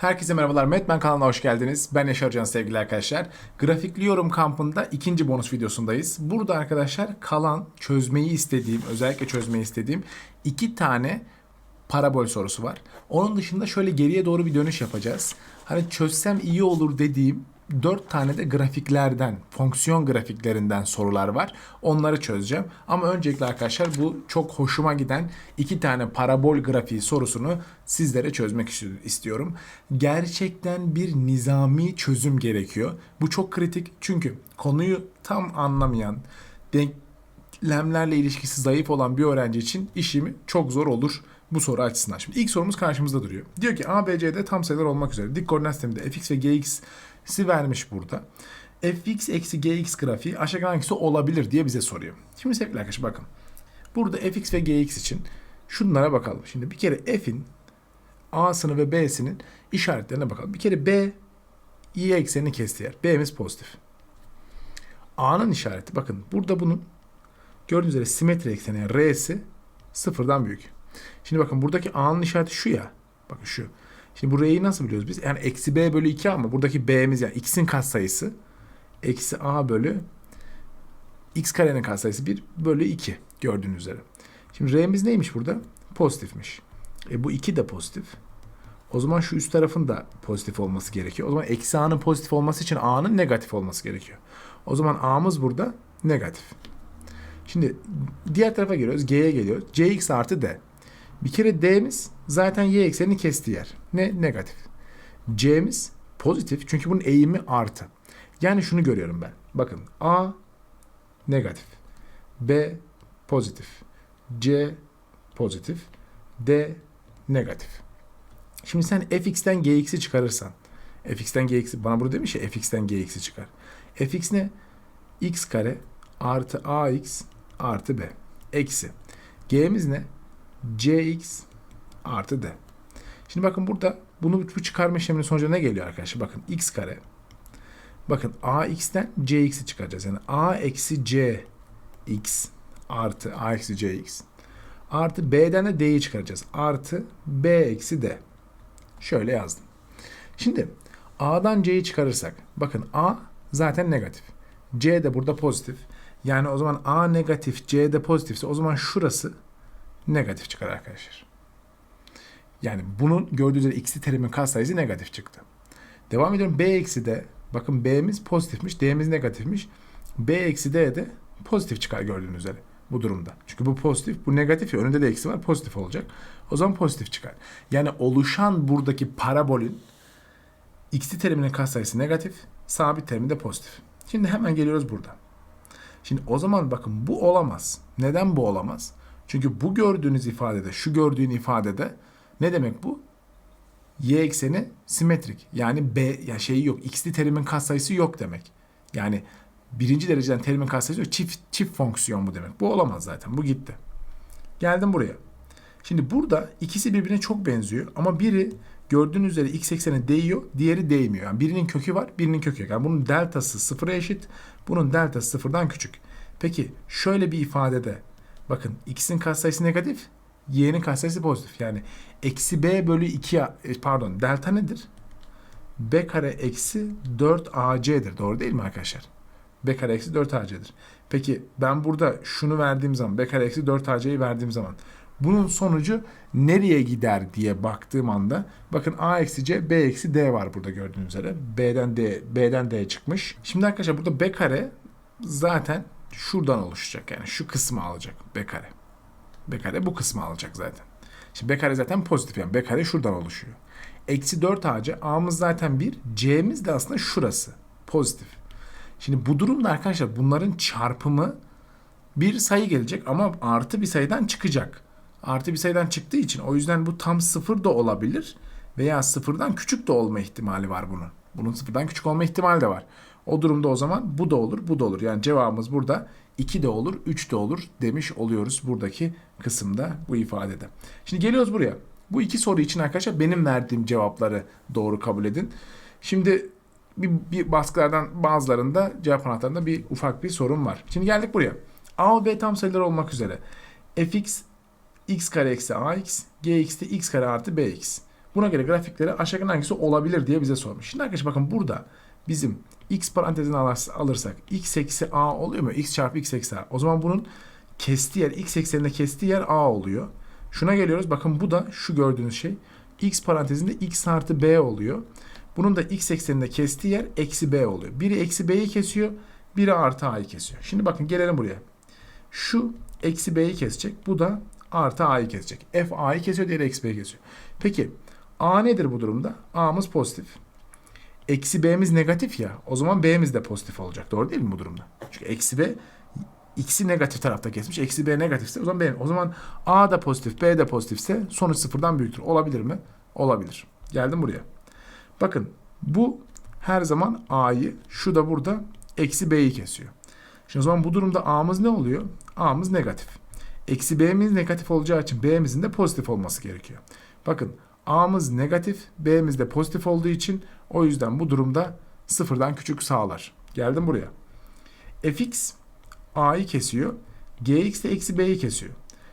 Herkese merhabalar. Metmen kanalına hoş geldiniz. Ben Yaşar Can sevgili arkadaşlar. Grafikliyorum kampında ikinci bonus videosundayız. Burada arkadaşlar kalan çözmeyi istediğim, özellikle çözmeyi istediğim iki tane parabol sorusu var. Onun dışında şöyle geriye doğru bir dönüş yapacağız. Hani çözsem iyi olur dediğim 4 tane de grafiklerden, fonksiyon grafiklerinden sorular var. Onları çözeceğim. Ama öncelikle arkadaşlar bu çok hoşuma giden iki tane parabol grafiği sorusunu sizlere çözmek istiyorum. Gerçekten bir nizami çözüm gerekiyor. Bu çok kritik çünkü konuyu tam anlamayan, denklemlerle ilişkisi zayıf olan bir öğrenci için işimi çok zor olur bu soru açısından. Şimdi ilk sorumuz karşımızda duruyor. Diyor ki A, B, C'de tam sayılar olmak üzere dik koordinat sisteminde fx ve gx'i vermiş burada. fx eksi gx grafiği aşağıdan hangisi olabilir diye bize soruyor. Şimdi sevgili arkadaşlar bakın. Burada fx ve gx için şunlara bakalım. Şimdi bir kere f'in a'sını ve b'sinin işaretlerine bakalım. Bir kere b y eksenini kestiği yer. b'miz pozitif. a'nın işareti bakın burada bunun gördüğünüz üzere simetri ekseni yani r'si sıfırdan büyük. Şimdi bakın buradaki a'nın işareti şu ya. Bakın şu. Şimdi bu r'yi nasıl biliyoruz biz? Yani eksi b bölü 2 ama buradaki b'miz yani x'in katsayısı eksi a bölü x karenin katsayısı 1 bölü 2 gördüğünüz üzere. Şimdi r'miz neymiş burada? Pozitifmiş. E bu 2 de pozitif. O zaman şu üst tarafın da pozitif olması gerekiyor. O zaman eksi a'nın pozitif olması için a'nın negatif olması gerekiyor. O zaman a'mız burada negatif. Şimdi diğer tarafa geliyoruz. G'ye geliyoruz. Cx artı d. Bir kere D'miz zaten y eksenini kestiği yer. Ne? Negatif. C'miz pozitif çünkü bunun eğimi artı. Yani şunu görüyorum ben. Bakın A negatif. B pozitif. C pozitif. D negatif. Şimdi sen fx'ten gx'i çıkarırsan fx'ten gx'i bana burada demiş ya fx'ten gx'i çıkar. fx ne? x kare artı ax artı b. Eksi. g'miz ne? cx artı d. Şimdi bakın burada bunu bu çıkarma işleminin sonucu ne geliyor arkadaşlar? Bakın x kare. Bakın ax'ten cx'i çıkaracağız. Yani a eksi c x artı a eksi cx artı b'den de d'yi çıkaracağız. Artı b eksi d. Şöyle yazdım. Şimdi a'dan c'yi çıkarırsak bakın a zaten negatif. c de burada pozitif. Yani o zaman a negatif c de pozitifse o zaman şurası negatif çıkar arkadaşlar. Yani bunun gördüğünüz üzere x'li terimin katsayısı negatif çıktı. Devam ediyorum. B eksi de bakın B'miz pozitifmiş. D'miz negatifmiş. B eksi D de pozitif çıkar gördüğünüz üzere bu durumda. Çünkü bu pozitif, bu negatif önünde de eksi var pozitif olacak. O zaman pozitif çıkar. Yani oluşan buradaki parabolün x'li teriminin katsayısı negatif, sabit terimi de pozitif. Şimdi hemen geliyoruz burada. Şimdi o zaman bakın bu olamaz. Neden bu olamaz? Çünkü bu gördüğünüz ifadede, şu gördüğün ifadede ne demek bu? Y ekseni simetrik. Yani B ya şeyi yok. X'li terimin katsayısı yok demek. Yani birinci dereceden terimin katsayısı yok. Çift, çift fonksiyon bu demek. Bu olamaz zaten. Bu gitti. Geldim buraya. Şimdi burada ikisi birbirine çok benziyor ama biri gördüğünüz üzere x eksene değiyor, diğeri değmiyor. Yani birinin kökü var, birinin kökü yok. Yani bunun deltası sıfıra eşit, bunun deltası sıfırdan küçük. Peki şöyle bir ifadede bakın x'in katsayısı negatif, y'nin katsayısı pozitif. Yani eksi b bölü 2 e, pardon delta nedir? b kare eksi 4 ac'dir. Doğru değil mi arkadaşlar? b kare eksi 4 ac'dir. Peki ben burada şunu verdiğim zaman b kare eksi 4 ac'yi verdiğim zaman bunun sonucu nereye gider diye baktığım anda bakın a eksi c b eksi d var burada gördüğünüz üzere. b'den d b'den d çıkmış. Şimdi arkadaşlar burada b kare zaten şuradan oluşacak yani şu kısmı alacak b kare. B kare bu kısmı alacak zaten. Şimdi B kare zaten pozitif yani B kare şuradan oluşuyor. Eksi 4 AC A'mız zaten 1. C'miz de aslında şurası. Pozitif. Şimdi bu durumda arkadaşlar bunların çarpımı bir sayı gelecek ama artı bir sayıdan çıkacak. Artı bir sayıdan çıktığı için o yüzden bu tam sıfır da olabilir veya sıfırdan küçük de olma ihtimali var bunun. Bunun sıfırdan küçük olma ihtimali de var. O durumda o zaman bu da olur, bu da olur. Yani cevabımız burada 2 de olur, 3 de olur demiş oluyoruz buradaki kısımda bu ifadede. Şimdi geliyoruz buraya. Bu iki soru için arkadaşlar benim verdiğim cevapları doğru kabul edin. Şimdi bir, bir baskılardan bazılarında cevap anahtarında bir ufak bir sorun var. Şimdi geldik buraya. A ve B tam sayılar olmak üzere. fx x kare eksi ax, gx de x kare artı bx. Buna göre grafikleri aşağıdan hangisi olabilir diye bize sormuş. Şimdi arkadaşlar bakın burada bizim x parantezini alırsa- alırsak x eksi a oluyor mu? x çarpı x eksi a. O zaman bunun kestiği yer x ekseninde kestiği yer a oluyor. Şuna geliyoruz. Bakın bu da şu gördüğünüz şey x parantezinde x artı b oluyor. Bunun da x ekseninde kestiği yer eksi b oluyor. Biri eksi b'yi kesiyor. Biri artı a'yı kesiyor. Şimdi bakın gelelim buraya. Şu eksi b'yi kesecek. Bu da artı a'yı kesecek. F a'yı kesiyor. Diğeri eksi b'yi kesiyor. Peki a nedir bu durumda? a'mız pozitif. Eksi b'miz negatif ya. O zaman b'miz de pozitif olacak. Doğru değil mi bu durumda? Çünkü eksi b x'i negatif tarafta kesmiş. Eksi b negatifse o zaman b. O zaman a da pozitif b de pozitifse sonuç sıfırdan büyüktür. Olabilir mi? Olabilir. Geldim buraya. Bakın bu her zaman a'yı şu da burada eksi b'yi kesiyor. Şimdi o zaman bu durumda a'mız ne oluyor? a'mız negatif. Eksi b'miz negatif olacağı için b'mizin de pozitif olması gerekiyor. Bakın a'mız negatif, b'miz de pozitif olduğu için o yüzden bu durumda sıfırdan küçük sağlar. Geldim buraya. fx a'yı kesiyor. gx de eksi b'yi kesiyor.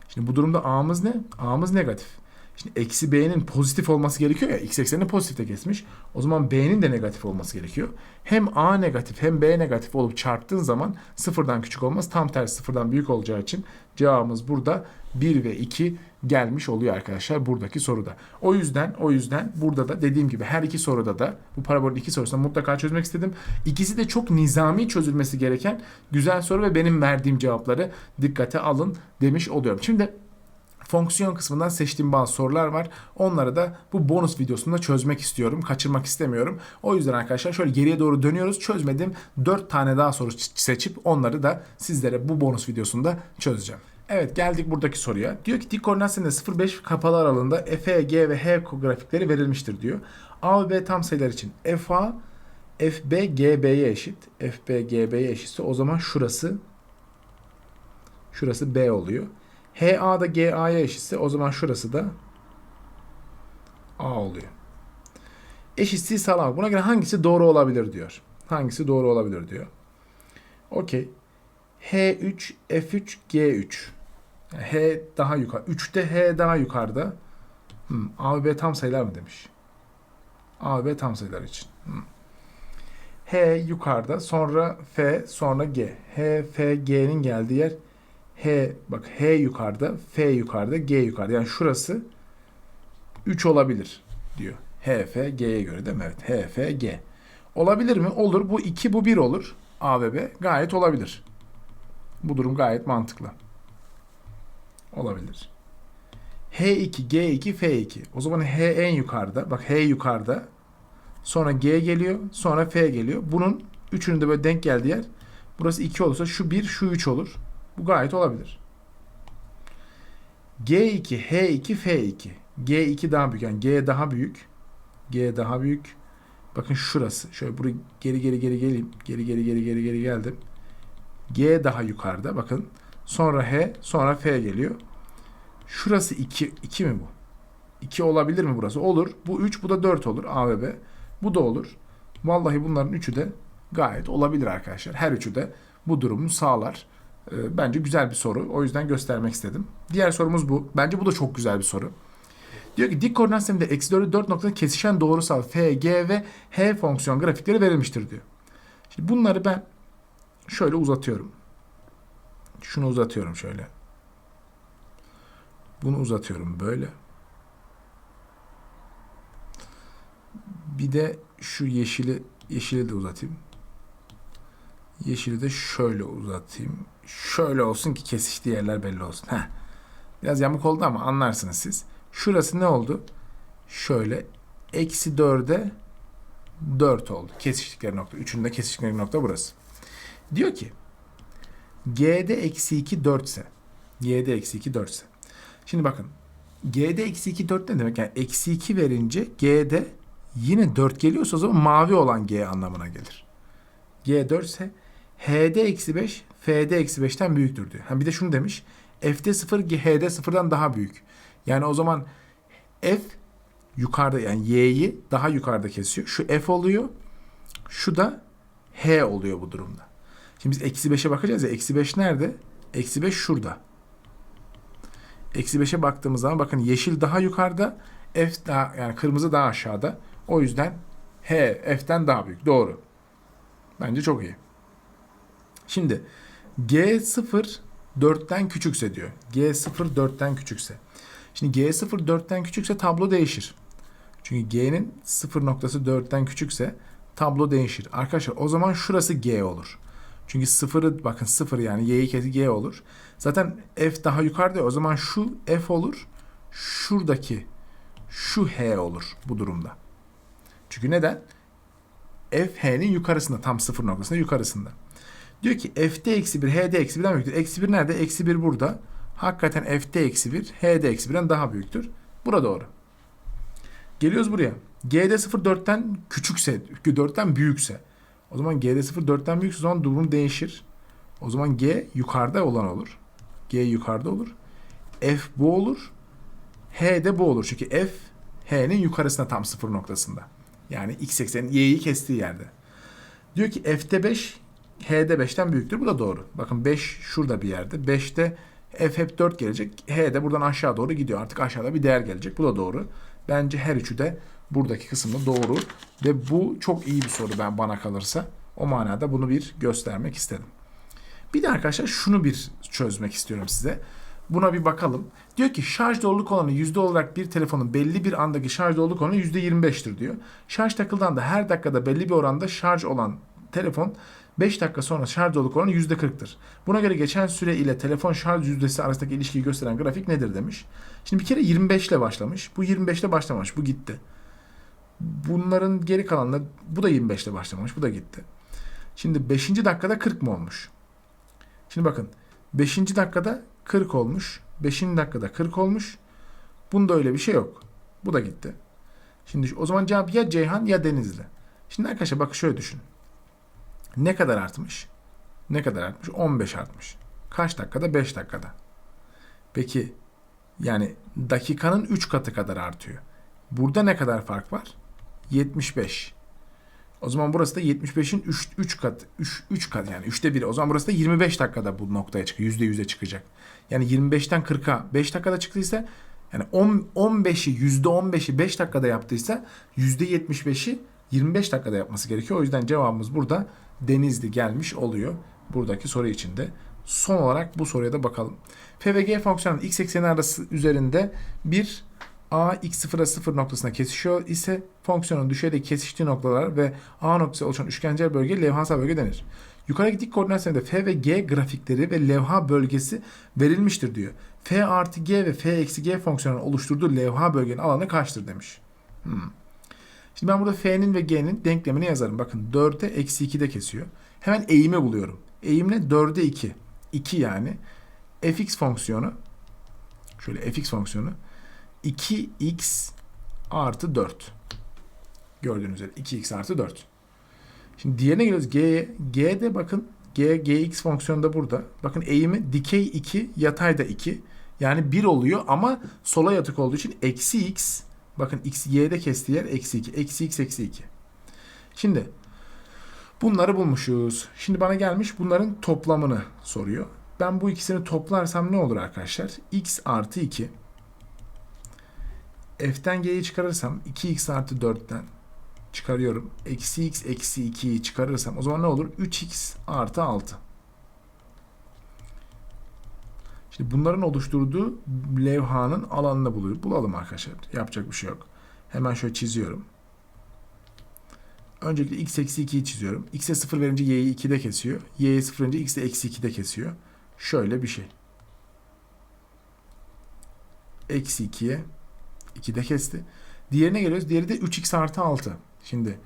Şimdi bu durumda a'mız ne? a'mız negatif. Şimdi eksi b'nin pozitif olması gerekiyor ya. X eksenini pozitifte kesmiş. O zaman b'nin de negatif olması gerekiyor. Hem a negatif hem b negatif olup çarptığın zaman sıfırdan küçük olmaz. Tam tersi sıfırdan büyük olacağı için cevabımız burada 1 ve 2 gelmiş oluyor arkadaşlar buradaki soruda. O yüzden o yüzden burada da dediğim gibi her iki soruda da bu parabolün iki sorusunu mutlaka çözmek istedim. İkisi de çok nizami çözülmesi gereken güzel soru ve benim verdiğim cevapları dikkate alın demiş oluyorum. Şimdi fonksiyon kısmından seçtiğim bazı sorular var. Onları da bu bonus videosunda çözmek istiyorum. Kaçırmak istemiyorum. O yüzden arkadaşlar şöyle geriye doğru dönüyoruz. Çözmedim 4 tane daha soru seçip onları da sizlere bu bonus videosunda çözeceğim. Evet geldik buradaki soruya. Diyor ki dik koordinat sisteminde 0-5 kapalı aralığında f, g ve h grafikleri verilmiştir diyor. A ve B tam sayılar için fa fb gb'ye eşit. fb gb'ye eşitse o zaman şurası şurası b oluyor. HA da GA'ya eşitse o zaman şurası da A oluyor. Eşitliği sağlamak. Buna göre hangisi doğru olabilir diyor. Hangisi doğru olabilir diyor. Okey. H3, F3, G3. H daha yukarı. 3'te H daha yukarıda. Hmm, A ve B tam sayılar mı demiş. A ve B tam sayılar için. Hmm. H yukarıda, sonra F, sonra G. H, F, G'nin geldiği yer H bak H yukarıda, F yukarıda, G yukarıda. Yani şurası 3 olabilir diyor. H, F, G'ye göre değil mi? Evet. H, F, G. Olabilir mi? Olur. Bu 2, bu 1 olur. A ve B gayet olabilir. Bu durum gayet mantıklı. Olabilir. H2, G2, F2. O zaman H en yukarıda. Bak H yukarıda. Sonra G geliyor. Sonra F geliyor. Bunun üçünün de böyle denk geldiği yer. Burası 2 olursa şu 1, şu 3 olur. Bu gayet olabilir. G2, H2, F2. G2 daha büyük. Yani G daha büyük. G daha büyük. Bakın şurası. Şöyle buraya geri geri geri geleyim. Geri geri geri geri geri geldim. G daha yukarıda. Bakın. Sonra H, sonra F geliyor. Şurası 2. 2 mi bu? 2 olabilir mi burası? Olur. Bu 3, bu da 4 olur. A ve B. Bu da olur. Vallahi bunların üçü de gayet olabilir arkadaşlar. Her üçü de bu durumu sağlar. Ee, Bence güzel bir soru. O yüzden göstermek istedim. Diğer sorumuz bu. Bence bu da çok güzel bir soru. Diyor ki dik koordinat sisteminde eksi 4'ü 4 noktada kesişen doğrusal f, g ve h fonksiyon grafikleri verilmiştir diyor. Şimdi bunları ben şöyle uzatıyorum. Şunu uzatıyorum şöyle. Bunu uzatıyorum böyle. Bir de şu yeşili yeşili de uzatayım. Yeşili de şöyle uzatayım. Şöyle olsun ki kesiştiği yerler belli olsun. Heh. Biraz yamuk oldu ama anlarsınız siz. Şurası ne oldu? Şöyle eksi 4'e 4 oldu. Kesiştikleri nokta. Üçünde kesiştikleri nokta burası. Diyor ki G'de eksi 2 4 ise G'de eksi 2 4 ise Şimdi bakın G'de eksi 2 4 ne demek? Yani eksi 2 verince G'de yine 4 geliyorsa o zaman mavi olan G anlamına gelir. G 4 ise H'de eksi 5 F'de eksi 5'ten büyüktür diyor. Ha bir de şunu demiş. F'de 0 H'de 0'dan daha büyük. Yani o zaman F yukarıda yani Y'yi daha yukarıda kesiyor. Şu F oluyor. Şu da H oluyor bu durumda. Şimdi biz eksi 5'e bakacağız ya. Eksi 5 nerede? Eksi 5 şurada. Eksi 5'e baktığımız zaman bakın yeşil daha yukarıda. F daha yani kırmızı daha aşağıda. O yüzden H F'ten daha büyük. Doğru. Bence çok iyi. Şimdi G0 4'ten küçükse diyor. G0 4'ten küçükse. Şimdi G0 4'ten küçükse tablo değişir. Çünkü G'nin 0 noktası 4'ten küçükse tablo değişir. Arkadaşlar o zaman şurası G olur. Çünkü sıfırı bakın sıfır yani y'yi kesi g olur. Zaten f daha yukarıda o zaman şu f olur. Şuradaki şu h olur bu durumda. Çünkü neden? f h'nin yukarısında tam sıfır noktasında yukarısında. Diyor ki f'de eksi 1 h'de eksi 1'den büyüktür. Eksi 1 nerede? Eksi 1 burada. Hakikaten f'de eksi 1 h'de eksi 1'den daha büyüktür. Bura doğru. Geliyoruz buraya. G'de 0 4'ten küçükse, 4'ten büyükse. O zaman G'de 0 4'ten büyükse o zaman durum değişir. O zaman G yukarıda olan olur. G yukarıda olur. F bu olur. H de bu olur. Çünkü F H'nin yukarısında tam sıfır noktasında. Yani x eksenin y'yi kestiği yerde. Diyor ki F'de 5 H'de 5'ten büyüktür. Bu da doğru. Bakın 5 şurada bir yerde. 5'te F hep 4 gelecek. H de buradan aşağı doğru gidiyor. Artık aşağıda bir değer gelecek. Bu da doğru. Bence her üçü de buradaki kısımda doğru. Ve bu çok iyi bir soru ben bana kalırsa. O manada bunu bir göstermek istedim. Bir de arkadaşlar şunu bir çözmek istiyorum size. Buna bir bakalım. Diyor ki şarj doluluk oranı yüzde olarak bir telefonun belli bir andaki şarj doluluk oranı yüzde 25'tir diyor. Şarj takıldığında her dakikada belli bir oranda şarj olan telefon 5 dakika sonra şarj doluluk oranı yüzde 40'tır. Buna göre geçen süre ile telefon şarj yüzdesi arasındaki ilişkiyi gösteren grafik nedir demiş. Şimdi bir kere 25 ile başlamış. Bu 25 ile başlamamış. Bu gitti. Bunların geri kalanları bu da 25 ile başlamamış. Bu da gitti. Şimdi 5. dakikada 40 mı olmuş? Şimdi bakın 5. dakikada 40 olmuş. 5. dakikada 40 olmuş. Bunda öyle bir şey yok. Bu da gitti. Şimdi o zaman cevap ya Ceyhan ya Denizli. Şimdi arkadaşlar bakın şöyle düşün. Ne kadar artmış? Ne kadar artmış? 15 artmış. Kaç dakikada? 5 dakikada. Peki yani dakikanın 3 katı kadar artıyor. Burada ne kadar fark var? 75. O zaman burası da 75'in 3, 3 kat 3, 3 kat yani 3'te 1. O zaman burası da 25 dakikada bu noktaya çıkıyor. %100'e çıkacak. Yani 25'ten 40'a 5 dakikada çıktıysa yani 10, 15'i %15'i 5 dakikada yaptıysa %75'i 25 dakikada yapması gerekiyor. O yüzden cevabımız burada Denizli gelmiş oluyor. Buradaki soru içinde. Son olarak bu soruya da bakalım. F ve G fonksiyonun x ekseni arası üzerinde bir A x sıfıra sıfır noktasına kesişiyor ise fonksiyonun düşerek kesiştiği noktalar ve A noktası oluşan üçgencer bölge levhasal bölge denir. Yukarıdaki dik koordinat sisteminde F ve G grafikleri ve levha bölgesi verilmiştir diyor. F artı G ve F eksi G fonksiyonunun oluşturduğu levha bölgenin alanı kaçtır demiş. Hmm. Şimdi ben burada F'nin ve G'nin denklemini yazarım. Bakın 4'e eksi 2'de kesiyor. Hemen eğimi buluyorum. Eğim ne? 4'e 2. 2 yani. fx fonksiyonu şöyle fx fonksiyonu 2x artı 4. Gördüğünüz üzere 2x artı 4. Şimdi diğerine geliyoruz. G, G'de bakın G, Gx fonksiyonu da burada. Bakın eğimi dikey 2, yatay da 2. Yani 1 oluyor ama sola yatık olduğu için eksi x. Bakın x, y'de kestiği yer eksi 2. Eksi x, eksi 2. Şimdi bunları bulmuşuz. Şimdi bana gelmiş bunların toplamını soruyor. Ben bu ikisini toplarsam ne olur arkadaşlar? x artı 2 f'ten g'yi çıkarırsam 2x artı 4'ten çıkarıyorum. Eksi x eksi 2'yi çıkarırsam o zaman ne olur? 3x artı 6. Şimdi bunların oluşturduğu levhanın alanını buluyor. Bulalım arkadaşlar. Yapacak bir şey yok. Hemen şöyle çiziyorum. Öncelikle x eksi 2'yi çiziyorum. x'e 0 verince y'yi 2'de kesiyor. y'ye 0 verince x'e eksi 2'de kesiyor. Şöyle bir şey. Eksi 2'ye 2'de kesti. Diğerine geliyoruz. Diğeri de 3x artı 6. Şimdi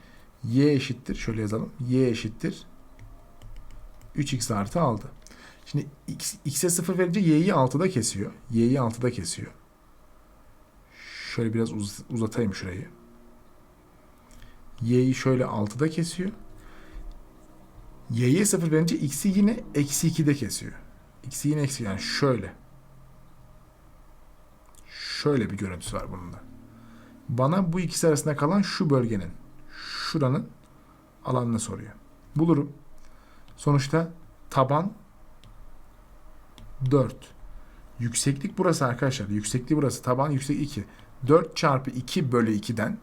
y eşittir. Şöyle yazalım. y eşittir. 3x artı 6. Şimdi x, x'e 0 verince y'yi 6'da kesiyor. y'yi 6'da kesiyor. Şöyle biraz uz uzatayım şurayı. y'yi şöyle 6'da kesiyor. y'ye 0 verince x'i yine eksi 2'de kesiyor. x'i yine eksi yani şöyle. Şöyle bir görüntüsü var bunun da. Bana bu ikisi arasında kalan şu bölgenin, şuranın alanını soruyor. Bulurum. Sonuçta taban 4. Yükseklik burası arkadaşlar. Yüksekliği burası. Taban yüksek 2. 4 çarpı 2 bölü 2'den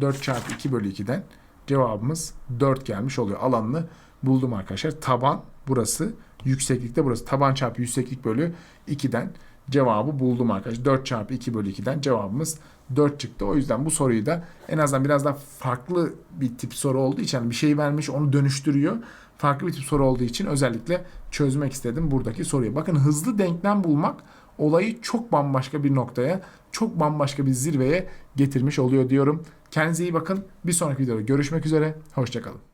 4 çarpı 2 bölü 2'den cevabımız 4 gelmiş oluyor. Alanını buldum arkadaşlar. Taban burası. Yükseklikte burası. Taban çarpı yükseklik bölü 2'den cevabı buldum arkadaşlar. 4 çarpı 2 bölü 2'den cevabımız 4 çıktı. O yüzden bu soruyu da en azından biraz daha farklı bir tip soru olduğu için yani bir şey vermiş onu dönüştürüyor. Farklı bir tip soru olduğu için özellikle çözmek istedim buradaki soruyu. Bakın hızlı denklem bulmak olayı çok bambaşka bir noktaya, çok bambaşka bir zirveye getirmiş oluyor diyorum. Kendinize iyi bakın. Bir sonraki videoda görüşmek üzere. Hoşçakalın.